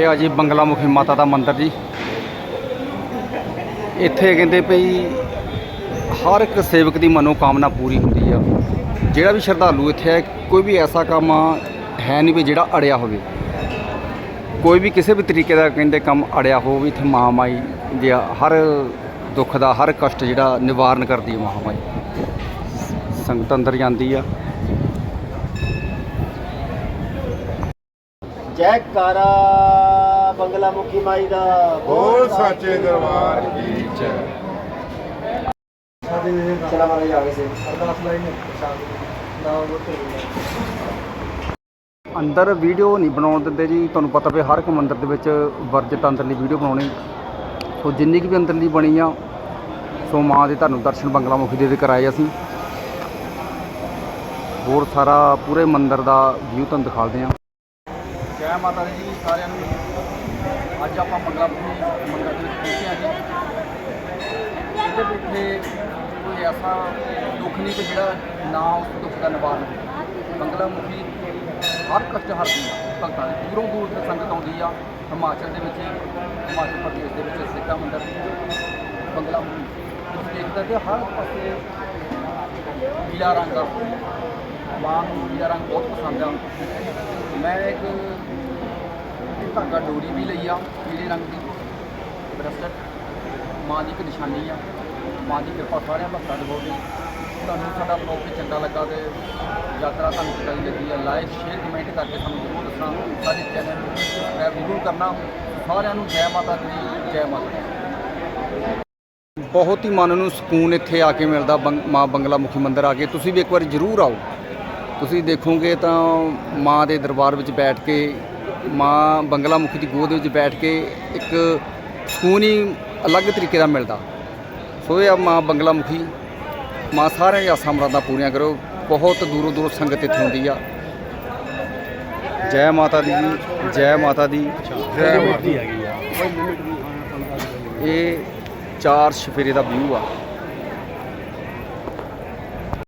ਇਹ ਆ ਜੀ ਬੰਗਲਾ ਮੁਖੀ ਮਾਤਾ ਦਾ ਮੰਦਿਰ ਜੀ। ਇੱਥੇ ਕਹਿੰਦੇ ਭਈ ਹਰ ਇੱਕ ਸੇਵਕ ਦੀ ਮਨੋਕਾਮਨਾ ਪੂਰੀ ਹੁੰਦੀ ਆ। ਜਿਹੜਾ ਵੀ ਸ਼ਰਧਾਲੂ ਇੱਥੇ ਹੈ ਕੋਈ ਵੀ ਐਸਾ ਕੰਮ ਹੈ ਨਹੀਂ ਵੀ ਜਿਹੜਾ ਅੜਿਆ ਹੋਵੇ। ਕੋਈ ਵੀ ਕਿਸੇ ਵੀ ਤਰੀਕੇ ਦਾ ਕਹਿੰਦੇ ਕੰਮ ਅੜਿਆ ਹੋਵੇ ਇੱਥੇ ਮਹਾਮਾਈ ਦੀ ਹਰ ਦੁੱਖ ਦਾ, ਹਰ ਕਸ਼ਟ ਜਿਹੜਾ ਨਿਵਾਰਨ ਕਰਦੀ ਹੈ ਮਹਾਮਾਈ। ਸੰਗਤ ਅੰਦਰ ਜਾਂਦੀ ਆ। ਜੈਕਾਰਾ ਬੰਗਲਾ ਮੁਖੀ ਮਾਈ ਦਾ ਬੋਲ ਸਾਚੇ ਦਰਬਾਰ ਕੀ ਜੈ। ਚਲਾ ਮਾਰੇ ਆਗੇ ਸੇ। ਅੰਦਰ ਵੀਡੀਓ ਨਹੀਂ ਬਣਾਉਣ ਦਿੰਦੇ ਜੀ ਤੁਹਾਨੂੰ ਪਤਾ ਵੀ ਹਰ ਇੱਕ ਮੰਦਿਰ ਦੇ ਵਿੱਚ ਵਰਜਿਤ ਅੰਦਰਲੀ ਵੀਡੀਓ ਬਣਾਉਣੀ। ਸੋ ਜਿੰਨੀ ਕੁ ਵੀ ਅੰਦਰਲੀ ਬਣੀ ਆ ਸੋ ਮਾਂ ਦੇ ਤੁਹਾਨੂੰ ਦਰਸ਼ਨ ਬੰਗਲਾ ਮੁਖੀ ਦੇ ਦੇ ਕਰਾਏ ਅਸੀਂ। ਹੋਰ ਸਾਰਾ ਪੂਰੇ ਮੰਦਿਰ ਦਾ ਵਿਊ ਤੁਹਾਨੂੰ ਦਿਖਾਉਂਦੇ ਆ। ਜੈ ਮਾਤਾ ਦੀ ਜੀ, ਸਾਰਿਆਂ ਨੂੰ ਅੱਜ ਆਪਾਂ ਬੰਗਲਾ ਮੁਖੀ ਮੰਦਿਰ ਦੇ ਵਿੱਚ ਪਹੁੰਚੇ ਹਾਂ ਜੀ। ਇਹਦੇ ਪਿੱਛੇ ਕੋਈ ਐਸਾ ਦੁੱਖ ਨਹੀਂ ਕਿ ਜਿਹੜਾ ਨਾ ਉਸ ਦੁੱਖ ਦਾ ਨਿਵਾਰਨ ਹੋਵੇ। ਬੰਗਲਾ ਮੁਖੀ ਹਰ ਕਸ਼ਟ ਹਰਦੀ ਆ, ਭਗਤਾਂ ਦੀ। ਦੂਰੋਂ ਦੂਰ ਤੋਂ ਸੰਗਤ ਆਉਂਦੀ ਆ, ਹਿਮਾਚਲ ਦੇ ਵਿੱਚ, ਹਿਮਾਚਲ ਪ੍ਰਦੇਸ਼ ਦੇ ਵਿੱਚ ਸਿੱਧਾ ਮੰਦਰ ਬੰਗਲਾ ਮੁਖੀ। ਤੁਸੀਂ ਦੇਖਦੇ ਤੇ ਹਰ ਪਾਸੇ ਪੀਲਾ ਰੰਗ ਆ ਮਾਂ ਨੂੰ ਪੀਲਾ ਰੰਗ ਬਹੁਤ ਪਸੰਦ ਆ। ਮੈਂ ਇੱਕ ਇੱਕ ਧਾਗਾ ਡੋਰੀ ਵੀ ਲਈ ਆ, ਪੀਲੇ ਰੰਗ ਦੀ। ਬ੍ਰੈਸਲੇਟ। ਮਾਂ ਦੀ ਇੱਕ ਨਿਸ਼ਾਨੀ ਆ। ਮਾਂ ਦੀ ਕਿਰਪਾ ਸਾਰਿਆਂ ਭਗਤਾਂ ਦੇ ਹੋਵੇ। ਤੁਹਾਨੂੰ ਸਾਡਾ ਬਲੌਗ ਵੀ ਚੰਗਾ ਲੱਗਾ ਤੇ ਯਾਤਰਾ ਤੁਹਾਨੂੰ ਚੰਗੀ ਲੱਗੀ ਆ ਲਾਈਕ ਸ਼ੇਅਰ ਕਮੈਂਟ ਕਰਕੇ ਸਾਨੂੰ ਜ਼ਰੂਰ ਦੱਸਣਾ। ਸਾਡੇ ਚੈਨਲ ਨੂੰ ਸਬਸਕ੍ਰਾਈਬ ਜ਼ਰੂਰ ਕਰਨਾ। ਸਾਰਿਆਂ ਨੂੰ ਜੈ ਮਾਤਾ ਦੀ, ਜੈ ਮਾਤਾ ਬਹੁਤ ਹੀ ਮਨ ਨੂੰ ਸਕੂਨ ਇੱਥੇ ਆ ਕੇ ਮਿਲਦਾ ਬੰਗ- ਮਾਂ ਬੰਗਲਾ ਮੁਖੀ ਮੰਦਿਰ ਆ ਕੇ। ਤੁਸੀਂ ਵੀ ਇੱਕ ਵਾਰ ਜ਼ਰੂਰ ਆਓ। ਤੁਸੀਂ ਦੇਖੋਗੇ ਤਾਂ ਮਾਂ ਦੇ ਦਰਬਾਰ ਵਿੱਚ ਬੈਠ ਕੇ ਮਾਂ ਬੰਗਲਾ ਮੁਖੀ ਦੀ ਗੋਦ ਵਿੱਚ ਬੈਠ ਕੇ ਇੱਕ ਸਕੂਨ ਹੀ ਅਲੱਗ ਤਰੀਕੇ ਦਾ ਮਿਲਦਾ। ਸੋ ਇਹ ਮਾਂ ਬੰਗਲਾ ਮੁਖੀ ਮਾਂ ਸਾਰਿਆਂ ਦੀਆਂ ਆਸਾਂ ਮੁਰਾਦਾਂ ਪੂਰੀਆਂ ਕਰੋ। ਬਹੁਤ ਦੂਰੋਂ ਦੂਰੋਂ ਸੰਗਤ ਇੱਥੇ ਆਉਂਦੀ ਆ। ਜੈ ਮਾਤਾ ਦੀ ਜੀ ਜੈ ਮਾਤਾ ਦੀ ਜੈ ਮਾਤਾ ਇਹ ਚਾਰ ਸ਼ਫੇਰੇ ਦਾ ਵਿਊ ਆ।